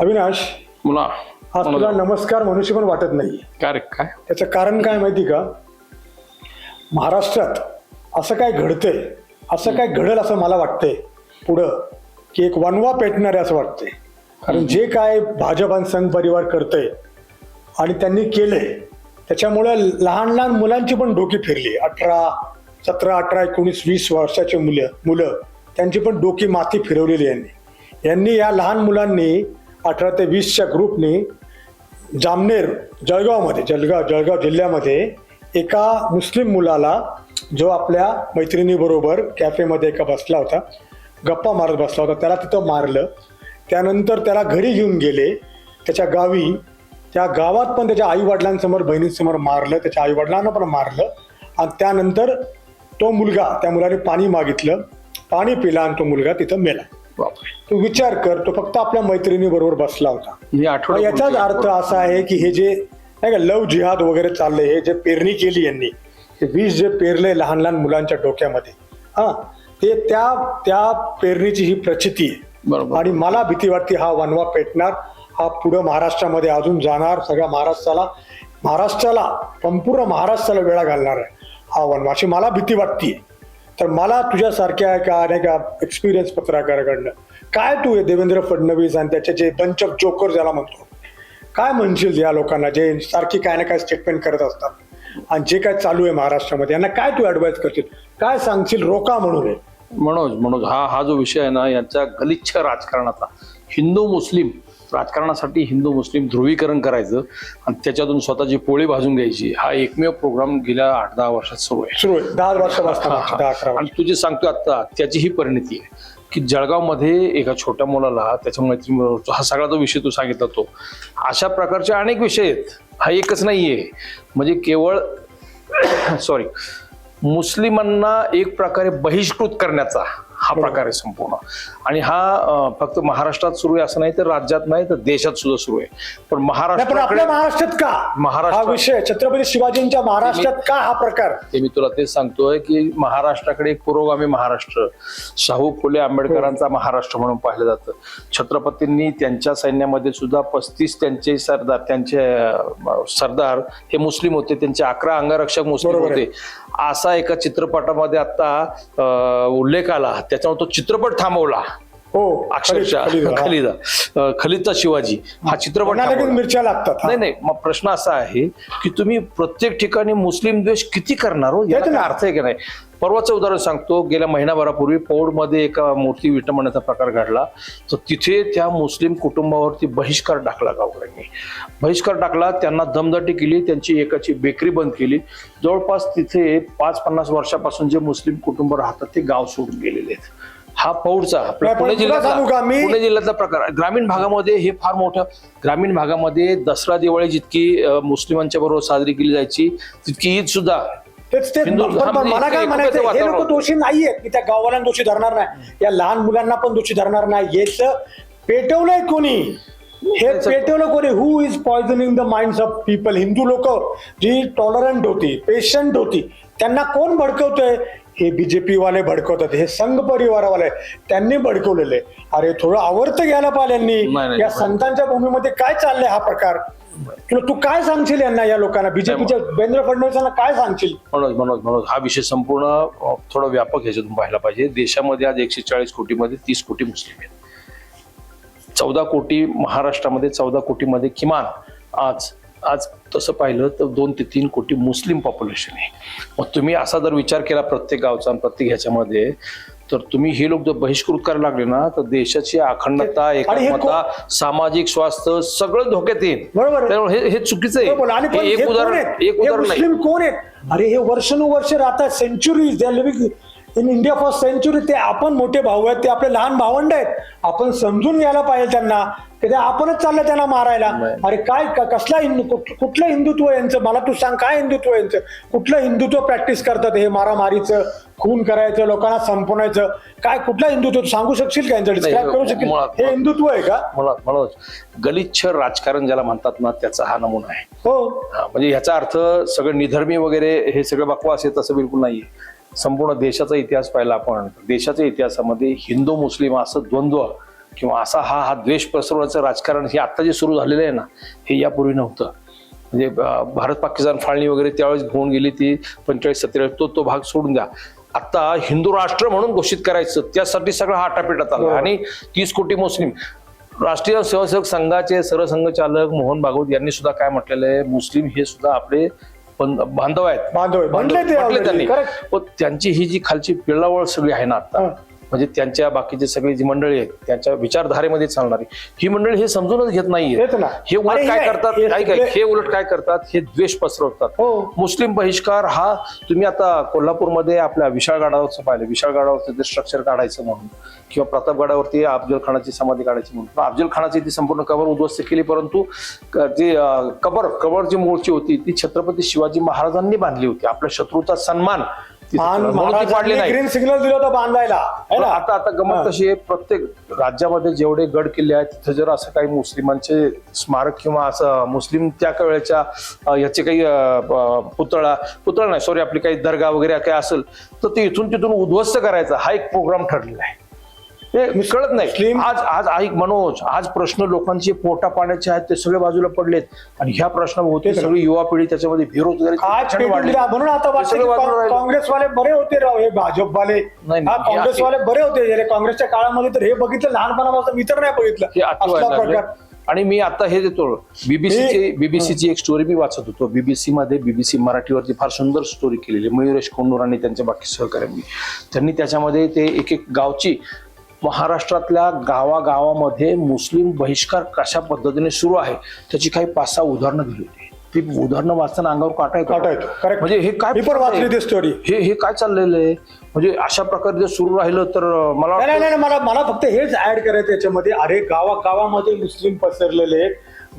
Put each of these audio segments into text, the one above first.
अविनाश मुला आज तुला नमस्कार मनुष्य पण वाटत नाही. काय काय? त्याचं कारण काय माहिती का? महाराष्ट्रात असं काय घडतंय असं काय घडल असं मला वाटतंय. पुढं की एक वनवा पेटणार आहे असं वाटतंय. कारण जे काय भाजप आणि संघ परिवार करतंय आणि त्यांनी केलंय त्याच्यामुळे लहान लहान मुलांची पण डोकी फिरली. अठरा सतरा अठरा एकोणीस वीस वर्षाचे मुलं मुलं त्यांची पण डोकी माती फिरवलेली यांनी. यांनी या लहान मुलांनी अठरा ते वीसच्या ग्रुपने जामनेर जळगावमध्ये जळगाव जळगाव जिल्ह्यामध्ये एका मुस्लिम मुलाला जो आपल्या मैत्रिणीबरोबर कॅफेमध्ये एका बसला होता गप्पा मारत बसला होता त्याला तिथं मारलं. त्यानंतर त्याला घरी घेऊन गेले. त्याच्या गावी त्या गावात पण त्याच्या आईवडिलांसमोर बहिणींसमोर मारलं त्याच्या आईवडिलांना पण मारलं. आणि त्यानंतर तो मुलगा त्या मुलाने पाणी मागितलं. पाणी पिला आणि तो मुलगा तिथं मेला. तू विचार कर तो फक्त आपल्या मैत्रिणी बरोबर बसला होता. याचाच अर्थ असा आहे की हे जे नाही का लव जिहाद वगैरे चाललंय हे जे पेरणी केली यांनी हे बीज जे पेरलंय लहान लहान मुलांच्या डोक्यामध्ये हा ते त्या त्या पेरणीची ही प्रचिती आहे. बरोबर. आणि मला भीती वाटते हा वनवा पेटणार हा पुढं महाराष्ट्रामध्ये अजून जाणार सगळ्या महाराष्ट्राला महाराष्ट्राला संपूर्ण महाराष्ट्राला वेळा घालणार आहे हा वनवा अशी मला भीती वाटते तर मला तुझ्यासारख्या एका नाही का एक्सपिरियन्स पत्रकाराकडनं. काय तू हे देवेंद्र फडणवीस आणि त्याचे जे बंच ऑफ जोकर ज्याला म्हणतो काय म्हणशील या लोकांना जे सारखी काय ना काय स्टेटमेंट करत असतात? आणि जे काय चालू आहे महाराष्ट्रामध्ये यांना काय तू ऍडवाइस करशील? काय सांगशील रोका म्हणून मनोज मनोज हा हा जो विषय आहे ना यांचा गलिच्छ राजकारणाचा. हिंदू मुस्लिम राजकारणासाठी हिंदू मुस्लिम ध्रुवीकरण करायचं आणि त्याच्यातून स्वतःची पोळी भाजून घ्यायची हा एकमेव प्रोग्राम गेल्या आठ दहा वर्षात सुरू आहे. सुरू आहे. दहा वर्षापासून आणि तू जे सांगतो आता त्याची ही परिणती आहे की जळगावमध्ये एका छोट्या मुलाला त्याच्या मैत्रिणीबरोबर हा सगळा जो विषय तू सांगितला तो अशा प्रकारचे अनेक विषय आहेत. हा एकच नाहीये. म्हणजे केवळ सॉरी मुस्लिमांना एक प्रकारे बहिष्कृत करण्याचा हा प्रकार आहे संपूर्ण. आणि हा फक्त महाराष्ट्रात सुरू आहे असं नाही तर राज्यात नाही तर देशात सुद्धा सुरू आहे. पण महाराष्ट्राकडे आपल्या महाराष्ट्रात का? हा महाराष्ट्र- विषय छत्रपती शिवाजींच्या महाराष्ट्रात का हा प्रकार? ते मी तुला तेच सांगतोय की महाराष्ट्राकडे एक पुरोगामी महाराष्ट्र शाहू फुले आंबेडकरांचा महाराष्ट्र म्हणून पाहिलं जातं. छत्रपतींनी त्यांच्या सैन्यामध्ये सुद्धा पस्तीस त्यांचे सरदार त्यांचे सरदार हे मुस्लिम होते त्यांचे अकरा अंगरक्षक मुस्लिम. होते. असा एका चित्रपटामध्ये आता उल्लेख आला. त्याच्यामुळे तो चित्रपट थांबवला. हो अक्षरशः. खलीद, खलीद, खलिदचा शिवाजी. हा चित्रपट. मिरच्या लागतात. नाही नाही. मग प्रश्न असा आहे की तुम्ही प्रत्येक ठिकाणी मुस्लिम द्वेष किती करणार हो. काय अर्थ आहे की नाही? परवाचं उदाहरण सांगतो. गेल्या महिनाभरापूर्वी पौडमध्ये एका मूर्ती विटंबण्याचा प्रकार घडला. तर तिथे त्या मुस्लिम कुटुंबावरती बहिष्कार टाकला गावकऱ्यांनी. बहिष्कार टाकला त्यांना दमदाटी केली त्यांची एकाची बेकरी बंद केली. जवळपास तिथे पाच पन्नास वर्षापासून जे मुस्लिम कुटुंब राहतात ते गाव सोडून गेलेले आहेत. हा पौडचा पण मी? पुणे जिल्ह्यातला प्रकार. ग्रामीण भागामध्ये हे फार मोठं ग्रामीण भागामध्ये दसरा दिवाळी जितकी मुस्लिमांच्या बरोबर साजरी केली जायची तितकी ईद सुद्धा तेच हिंदू- पण- पण मला काय म्हणायचं हे लोक. दोषी नाहीयेत. मी त्या गाववाल्यांना दोषी धरणार नाही. या लहान मुलांना पण दोषी धरणार नाही. याच पेटवलंय कोणी. हे त्याचं- पेटवलं कोणी? Who is poisoning the mind of people Hindu लोक जी टॉलरंट होती पेशंट होती त्यांना कोण भडकवतोय? हे बीजेपी वाले भडकवतात. हे संघ परिवारवाले त्यांनी भडकवलेले. अरे थोडं आवर्त घ्यायला पाहिजे नाही, यांनी नाही, या नाही. संतांच्या भूमीमध्ये काय चाललंय हा प्रकार? तू काय सांगशील यांना या लोकांना? बीजेपीच्या देवेंद्र फडणवीसांना काय सांगशील? मनोज मनोज मनोज हा विषय संपूर्ण थोडा व्यापक ह्याच्यातून पाहायला पाहिजे. देशामध्ये आज एकशे चाळीस कोटीमध्ये तीस कोटी मुस्लिम आहेत. चौदा कोटी महाराष्ट्रामध्ये चौदा कोटीमध्ये किमान आज आज तसं पाहिलं तर दोन ते तीन कोटी मुस्लिम पॉप्युलेशन आहे. मग तुम्ही असा जर विचार केला प्रत्येक गावचा प्रत्येक ह्याच्यामध्ये तर तुम्ही हे लोक जर बहिष्कृत करायला लागले ना तर देशाची अखंडता एकात्मता सामाजिक स्वास्थ्य सगळं धोक्यात येईल. बरोबर. आहे. त्यामुळे हे हे चुकीचं आहे. हे एक उदाहरण? एक उदाहरण कोण आहेत? अरे हे वर्षानुवर्ष राहतात centuries in India for century ते आपण मोठे भाऊ आहेत ते आपले लहान भावंड आहेत. आपण समजून घ्यायला पाहिजे त्यांना की ते आपणच चाललं त्यांना मारायला. अरे काय कसला हिंदू कुठ- कुठलं हिंदुत्व यांचं? मला तू सांग काय हिंदुत्व यांचं? कुठलं हिंदुत्व प्रॅक्टिस करतात हे मारामारीचं खून करायचं लोकांना संपवण्याचं? काय कुठलं हिंदुत्व? तू सांगू शकशील का डिस्क्राईब करू शकशील? मुळात- हे हिंदुत्व आहे का? मला गलिच्छ राजकारण ज्याला म्हणतात ना त्याचा हा नमुना आहे. हो. हा, म्हणजे ह्याचा अर्थ सगळं निधर्मी वगैरे हे सगळं बकवास आहे तसं बिलकुल नाहीये. संपूर्ण देशाचा इतिहास पाहिला आपण. देशाच्या इतिहासामध्ये हिंदू मुस्लिम असं द्वंद्व किंवा असा हा हा द्वेष पसरवण्याचं राजकारण हे आता जे सुरू झालेलं आहे ना हे यापूर्वी नव्हतं. म्हणजे भारत पाकिस्तान फाळणी वगैरे त्यावेळेस होऊन गेली ती पंचेचाळीस सत्तेचाळीस तो तो भाग सोडून द्या. आता हिंदू राष्ट्र म्हणून घोषित करायचं त्यासाठी सगळं आटापिटात आला. आणि तीस कोटी मुस्लिम. राष्ट्रीय स्वयंसेवक संघाचे सरसंघचालक मोहन भागवत यांनी सुद्धा काय म्हटलेलं आहे? मुस्लिम हे सुद्धा आपले बंध- बांधव आहेत बांधव आहे. म्हटले ते म्हटले already. त्यांनी Correct. पण त्यांची ही जी खालची पिळावळ सगळी आहे ना आता. म्हणजे त्यांच्या बाकीचे सगळी जी मंडळी आहेत त्यांच्या विचारधारेमध्ये चालणारी. ही मंडळी हे समजूनच घेत नाहीये. हे उलट काय करतात? हे काय काय? हे उलट काय करतात? हे द्वेष पसरवतात. हो. मुस्लिम बहिष्कार हा तुम्ही आता कोल्हापूरमध्ये आपल्या विशाळगडावरचं पाहिलं. विशाळगडावरचं ते स्ट्रक्चर काढायचं म्हणून किंवा प्रतापगडावरती अफजल खानाची समाधी काढायची म्हणून. अफजल खानाची ती संपूर्ण कबर उद्ध्वस्त केली परंतु जी कबर कबर जी मूळची होती ती छत्रपती शिवाजी महाराजांनी बांधली होती. आपल्या शत्रूचा सन्मान. म्हणून ती पाडली महाराजांनी नाही. ग्रीन सिग्नल दिलं होतं बांधायला है पण ना आता आता. गमत कशी आहे प्रत्येक राज्यामध्ये जेवढे गड किल्ले आहेत तिथे जर असं काही मुस्लिमांचे स्मारक किंवा असं मुस्लिम त्या वेळेच्या अं, याचे काही अं, अं, पुतळा पुतळा नाही सॉरी आपली काही दर्गा वगैरे काही असेल तर ते इथून तिथून उद्ध्वस्त करायचा. हा एक प्रोग्राम ठरलेला आहे. हे कळत नाही. आज आज ऐक मनोज आज प्रश्न लोकांचे पोटा पाण्याचे आहेत ते सगळे बाजूला पडलेत. आणि ह्या प्रश्नाभोवती तेच ना. सगळी युवा पिढी त्याच्यामध्ये बेरोजगारी म्हणून आता ते. काँग्रेसवाले बरे होते राव हे भाजपवाले. नाही, काँग्रेसवाले बरे होते काँग्रेसच्या काळामध्ये तर हे बघितलं लहानपणापासून मी तर नाही बघितलं. आणि मी आता हे देतो बीबीसीची बीबीसीची एक स्टोरी मी वाचत होतो. बीबीसी मध्ये बीबीसी मराठीवरती फार सुंदर स्टोरी केलेली. मयुरेश कोंडूर आणि त्यांच्या बाकी सहकार्यांनी. त्यांनी त्याच्यामध्ये ते एक एक गावची महाराष्ट्रातल्या गावागावामध्ये मुस्लिम बहिष्कार कशा पद्धतीने सुरू आहे त्याची काही पाच सहा उदाहरणं दिली होती ती उदाहरणं वाचताना अंगावर काटा येतो. काटा येतो. Correct. म्हणजे हे काय वाचली ती. हे हे काय चाललेलं आहे म्हणजे अशा प्रकारे जर सुरू राहिलं तर मला नाही नाही मला मला फक्त हेच ऍड करायचं याच्यामध्ये अरे गावा गावामध्ये मुस्लिम पसरलेले आहेत.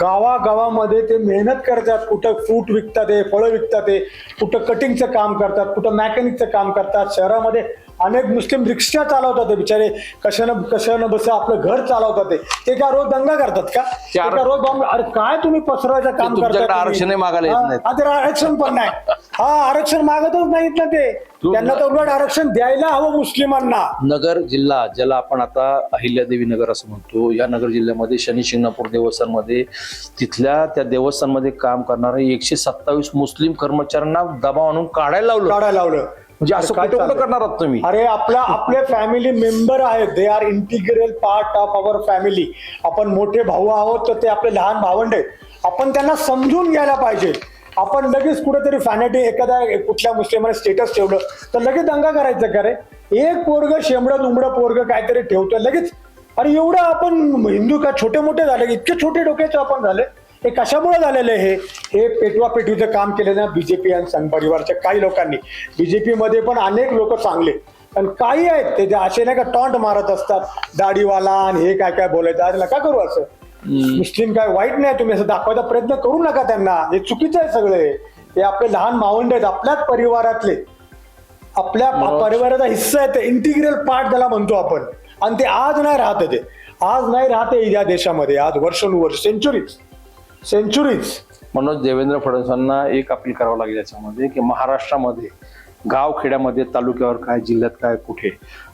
गावागावामध्ये ते मेहनत करतात कुठं फ्रूट विकतात ते फळं विकतात ते कुठं कटिंगचं काम करतात कुठं मॅकॅनिकचं काम करतात शहरामध्ये अनेक मुस्लिम रिक्षा चालवतात ते बिचारे. कशानं कशानं बस आपलं घर चालवतात ते. ते काय रोज दंगा करतात का? ते आर- काय रोज बॉम्ब अरे काय तुम्ही पसरवायचं काम तुमच्याकडे करता तुम्ही? आरक्षणही मागायला येत नाहीत. तर आरक्षण पण नाही. हा आरक्षण मागतच नाहीत ना ते. तू- त्यांना तर उलट आरक्षण द्यायला हवं मुस्लिमांना. नगर जिल्हा ज्याला आपण आता अहिल्यादेवी नगर असं म्हणतो या नगर जिल्ह्यामध्ये शनी शिंगणापूर देवस्थानमध्ये तिथल्या त्या देवस्थानमध्ये काम करणारे एकशे सत्तावीस मुस्लिम कर्मचाऱ्यांना दबाव आणून काढायला लावलं. काढायला लावलं. म्हणजे असं काय कुठं? करणार आहात तुम्ही? अरे आपला आपले फॅमिली मेंबर आहेत. They are integral part of our family आपण मोठे भाऊ आहोत तर ते आपले लहान भावंड आहेत. आपण त्यांना समजून घ्यायला पाहिजे. आपण लगेच कुठेतरी फॅनेटी एखाद्या कुठल्या मुस्लिमाने स्टेटस ठेवलं तर लगेच दंगा करायचं का रे? एक पोरग शेंबडं दुमडं पोरग काहीतरी ठेवतं लगेच. अरे एवढं आपण हिंदू का छोटे मोठे झाले? इतके छोटे डोक्याचे आपण झाले. हे कशामुळे झालेलं आहे? हे हे पेटवा पेटवीचं काम केलं ना बीजेपी आणि संघ परिवारच्या काही लोकांनी. बीजेपी मध्ये पण अनेक लोक चांगले. पण काही आहेत ते जे असे नाही का टॉन्ट मारत असतात. दाढीवाला आणि हे काय काय बोलायचं अरे नका करू असं. मुस्लिम काय वाईट नाही तुम्ही असं दाखवायचा प्रयत्न करू नका त्यांना. हे चुकीचं आहे सगळे हे. आपले लहान मावंड आहेत आपल्याच परिवारातले. आपल्या. परिवाराचा हिस्सा आहे ते इंटिग्रल पार्ट त्याला म्हणतो आपण. आणि ते आज नाही राहत ते. आज नाही राहते या देशामध्ये. आज वर्षानुवर्ष सेंचुरीज सेंचुरीज मनोज देवेंद्र फडणवीसांना एक अपील करावं लागेल याच्यामध्ये की महाराष्ट्रामध्ये गाव खेड्यामध्ये तालुक्यावर काय जिल्ह्यात काय कुठे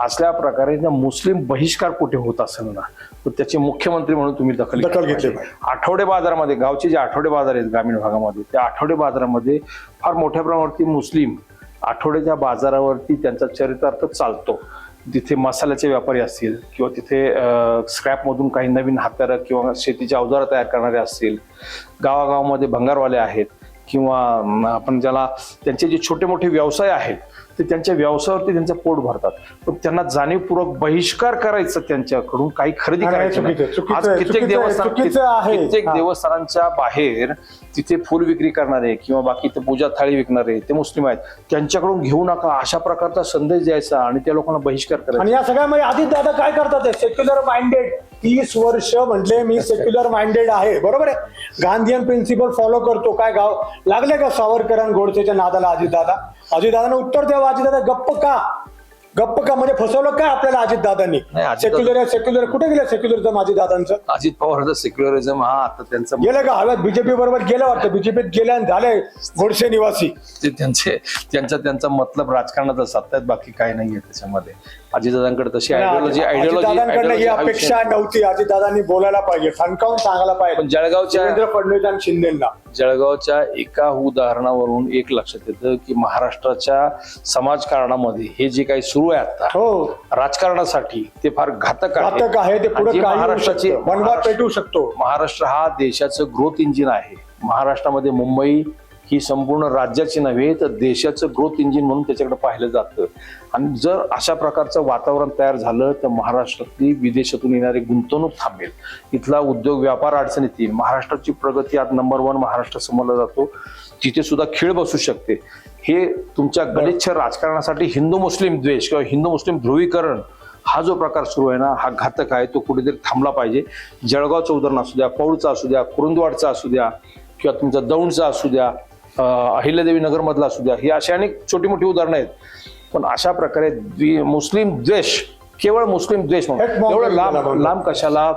असल्या प्रकारे मुस्लिम बहिष्कार कुठे होत असेल ना तर त्याचे मुख्यमंत्री म्हणून तुम्ही दखल दखल घेतली. आठवडे बाजारामध्ये गावचे जे आठवडे बाजार आहेत ग्रामीण भागामध्ये त्या आठवडे बाजारामध्ये फार मोठ्या प्रमाणावरती मुस्लिम आठवड्याच्या बाजारावरती त्यांचा चरितार्थ चालतो तिथे मसाल्याचे व्यापारी असतील किंवा तिथे स्क्रॅपमधून काही नवीन हात्यारं किंवा शेतीचे अवजारं तयार करणारे असतील गावागावामध्ये भंगारवाले आहेत किंवा आपण ज्याला त्यांचे जे छोटे मोठे व्यवसाय आहेत ते त्यांच्या व्यवसायावरती त्यांचं पोट भरतात. पण त्यांना जाणीवपूर्वक बहिष्कार करायचं त्यांच्याकडून काही खरेदी करायची आज कित्येक देवस्थान. कित्येक. देवस्थानांच्या बाहेर तिथे फुल विक्री करणारे किंवा बाकी ते पूजा थाळी विकणारे ते मुस्लिम आहेत. त्यांच्याकडून घेऊ नका अशा प्रकारचा संदेश द्यायचा आणि त्या लोकांना बहिष्कार करायचा. आणि या सगळ्यामध्ये आधी दादा काय करतात सेक्युलर माइंडेड तीस वर्ष म्हटले मी सेक्युलर माइंडेड आहे. बरोबर आहे? गांधीयन प्रिन्सिपल फॉलो करतो. काय गाव? लागले का सावरकर आणि गोडसेच्या नादाला अजितदादा? अजितदादाने उत्तर द्यावं. अजितदादा गप्प का? गप्प का? म्हणजे फसवलं काय आपल्याला अजितदादांनी? सेक्युलर सेक्युलर कुठे गेलं सेक्युलरिझम अजितदादांचं? अजित पवारचं सेक्युलरिझम हा आता त्यांचा गेलं का? हव्यात बीजेपी बरोबर गेलं वाटतं. बीजेपीत गेले आणि झाले गोडसे निवासी. ते त्यांचे त्यांचा त्यांचा मतलब राजकारणाचा सत्यात बाकी काही नाहीये त्याच्यामध्ये. अजितदादांकडे तशी आयडियोलॉजी दादांकडनं ही अपेक्षा नव्हती. अजितदादांनी बोलायला पाहिजे. ठणकावून सांगायला पण पाहिजे जळगावच्या देवेंद्र फडणवीस आणि शिंदेना. जळगावच्या एका उदाहरणावरून एक लक्षात येतं की महाराष्ट्राच्या समाजकारणामध्ये हे जे काही सुरू आहे आता हो. राजकारणासाठी ते फार घातक घातक आहे. ते पुढे महाराष्ट्राची पेटू शकतो. महाराष्ट्र हा देशाचं ग्रोथ इंजिन आहे. महाराष्ट्रामध्ये मुंबई ही संपूर्ण राज्याची नव्हे तर देशाचं ग्रोथ इंजिन म्हणून त्याच्याकडे पाहिलं जातं. आणि जर अशा प्रकारचं वातावरण तयार झालं तर महाराष्ट्रातली विदेशातून येणारी गुंतवणूक थांबेल. इथला उद्योग व्यापार अडचणीत येईल. महाराष्ट्राची प्रगती आज नंबर वन महाराष्ट्र समजला जातो. तिथे सुद्धा खीळ बसू शकते. हे तुमच्या गलिच्छ राजकारणासाठी हिंदू मुस्लिम द्वेष किंवा हिंदू मुस्लिम ध्रुवीकरण हा जो प्रकार सुरू आहे ना हा घातक आहे. तो कुठेतरी थांबला पाहिजे. जळगावचं उदाहरण असू द्या पौळचा असू द्या कुरुंदवाडचा असू द्या किंवा तुमचा दौंडचा असू द्या अहिल्यादेवी नगरमधला असू द्या ही अशी अनेक छोटी मोठी उदाहरणं आहेत पण अशा प्रकारे द्वि- मुस्लिम द्वेष केवळ मुस्लिम द्वेष म्हणून एवढं लांब. लांब कशाला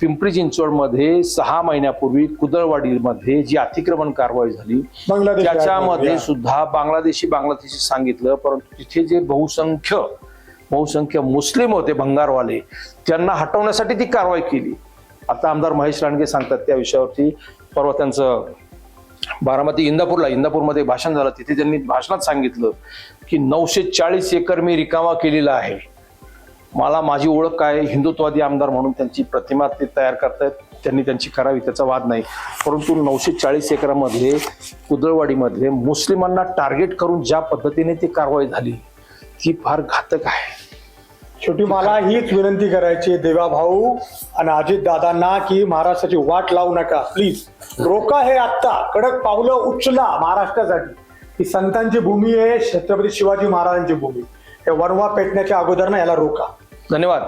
पिंपरी चिंचवडमध्ये सहा महिन्यापूर्वी कुदळवाडीमध्ये जी अतिक्रमण कारवाई झाली त्याच्यामध्ये. सुद्धा बांगलादेशी बांगलादेशी सांगितलं परंतु तिथे जे बहुसंख्य बहुसंख्य मुस्लिम होते भंगारवाले त्यांना हटवण्यासाठी ती कारवाई केली आता आमदार महेश रानगे सांगतात त्या विषयावरती परवा त्यांचं बारामती इंदापूरला इंदापूरमध्ये भाषण झालं. तिथे त्यांनी भाषणात सांगितलं की नऊशे चाळीस एकर मी रिकामा केलेला आहे. मला माझी ओळख काय हिंदुत्वादी आमदार म्हणून त्यांची प्रतिमा ते तयार करतायत. त्यांनी त्यांची करावी त्याचा वाद नाही. परंतु नऊशे चाळीस एकरामध्ये कुदळवाडीमध्ये मुस्लिमांना टार्गेट करून ज्या पद्धतीने ती कारवाई झाली ती फार घातक आहे. शेवटी मला हीच विनंती करायची आहे देवा भाऊ आणि अजित दादांना की महाराष्ट्राची वाट लावू नका. प्लीज रोका हे आत्ता. कडक पावलं उचला महाराष्ट्रासाठी. ही संतांची भूमी आहे छत्रपती शिवाजी महाराजांची भूमी. हे वनवा पेटण्याच्या अगोदर ना याला रोका. धन्यवाद.